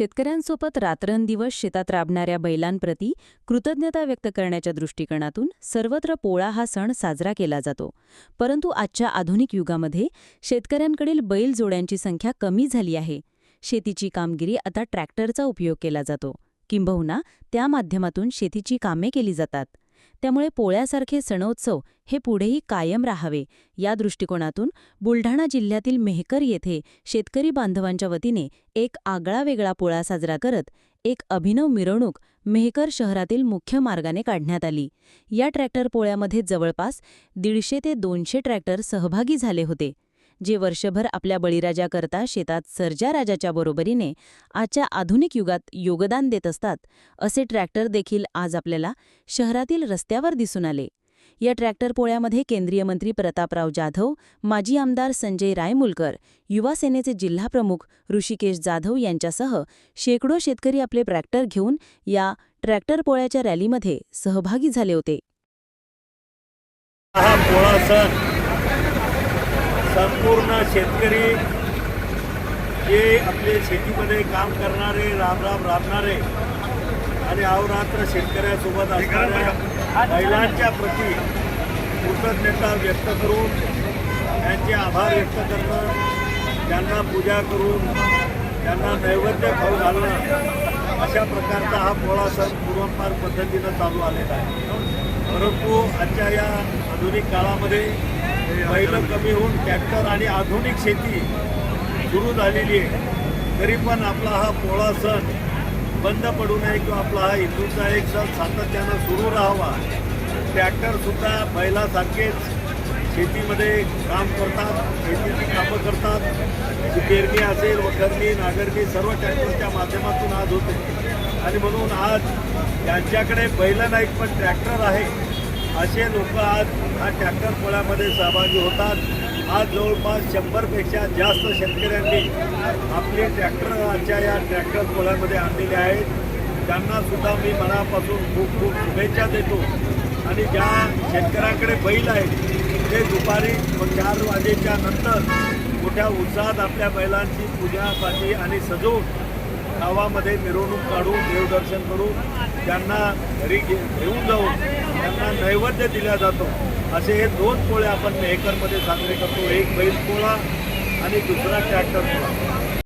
शेतकऱ्यांसोबत रात्रंदिवस शेतात राबणाऱ्या बैलांप्रती कृतज्ञता व्यक्त करण्याच्या दृष्टिकोनातून सर्वत्र पोळा हा सण साजरा केला जातो. परंतु आजच्या आधुनिक युगामध्ये शेतकऱ्यांकडील बैल जोड्यांची संख्या कमी झाली आहे. शेतीची कामगिरी आता ट्रॅक्टरचा उपयोग केला जातो. किंबहुना त्या माध्यमातून शेतीची कामे केली जातात. त्यामुळे पोळ्यासारखे सणोत्सव हे पुढेही कायम राहावे. या दृष्टिकोनातून बुलढाणा जिल्ह्यातील मेहकर येथे शेतकरी बांधवांच्या वतीने एक आगळावेगळा पोळा साजरा करत एक अभिनव मिरवणूक मेहकर शहरातील मुख्य मार्गाने काढण्यात आली. या ट्रॅक्टर पोळ्यामध्ये जवळपास दीडशे ते दोनशे ट्रॅक्टर सहभागी झाले होते. जे वर्षभर आपल्या बळीराजाकरता शेतात सर्जा राजाच्या बरोबरीने आजच्या आधुनिक युगात योगदान देत असतात असे ट्रॅक्टर देखील आज आपल्याला शहरातील रस्त्यावर दिसून आले. या ट्रॅक्टर पोळ्यामध्ये केंद्रीय मंत्री प्रतापराव जाधव माजी आमदार संजय रायमुलकर युवा सेनेचे जिल्हाप्रमुख ऋषिकेश जाधव यांच्यासह शेकडो शेतकरी आपले ट्रॅक्टर घेऊन या ट्रॅक्टर पोळ्याच्या रॅलीमध्ये सहभागी झाले होते. हा पोळा सण संपूर्ण शेतकरी जे आपले शेतीमध्ये काम करणारे राम राम राबणारे आणि अवरात्र शेतकऱ्यासोबत असणाऱ्या महिलांच्या प्रती कृतज्ञता व्यक्त करून त्यांचे आभार व्यक्त करणं त्यांना पूजा करून त्यांना नैवेद्य खाऊ घालणं अशा प्रकारचा हा पोळा सण पूर्वपार पद्धतीनं चालू आलेला आहे. परंतु आजच्या या आधुनिक काळामध्ये बैल कमी होऊन ट्रॅक्टर आणि आधुनिक शेती सुरू झालेली आहे. तरी पण आपला हा पोळा सण बंद पडू नये किंवा आपला हा हिंदूचा एक सण सातत्यानं सुरू राहावा. ट्रॅक्टरसुद्धा बैलासारखेच शेतीमध्ये काम करतात शेतीची कामं करतात. पेरणी असेल वखरणी नागरणी सर्व ट्रॅक्टरच्या माध्यमातून आज होते. आणि म्हणून आज यांच्याकडे बैल नाहीत पण ट्रॅक्टर आहे असे लोक आज हा ट्रॅक्टर पोळ्यामध्ये सहभागी होतात. आज जवळपास शंभरपेक्षा जास्त शेतकऱ्यांनी आपले ट्रॅक्टर आजच्या या ट्रॅक्टर पोळ्यामध्ये आणलेले आहेत. त्यांना सुद्धा मी मनापासून खूप खूप शुभेच्छा देतो. आणि ज्या शेतकऱ्यांकडे बैल आहेत ते दुपारी चार वाजेच्या नंतर मोठ्या उत्साहात आपल्या बैलांची पूजापाठी आणि सजवून गावामध्ये मिरवणूक काढून देवदर्शन करून त्यांना घरी घे घेऊन जाऊन त्यांना नैवेद्य दिला जातो. असे हे दोन पोळे आपण मेहकरमध्ये साजरे करतो. एक बैल पोळा आणि दुसरा ट्रॅक्टर पोळा.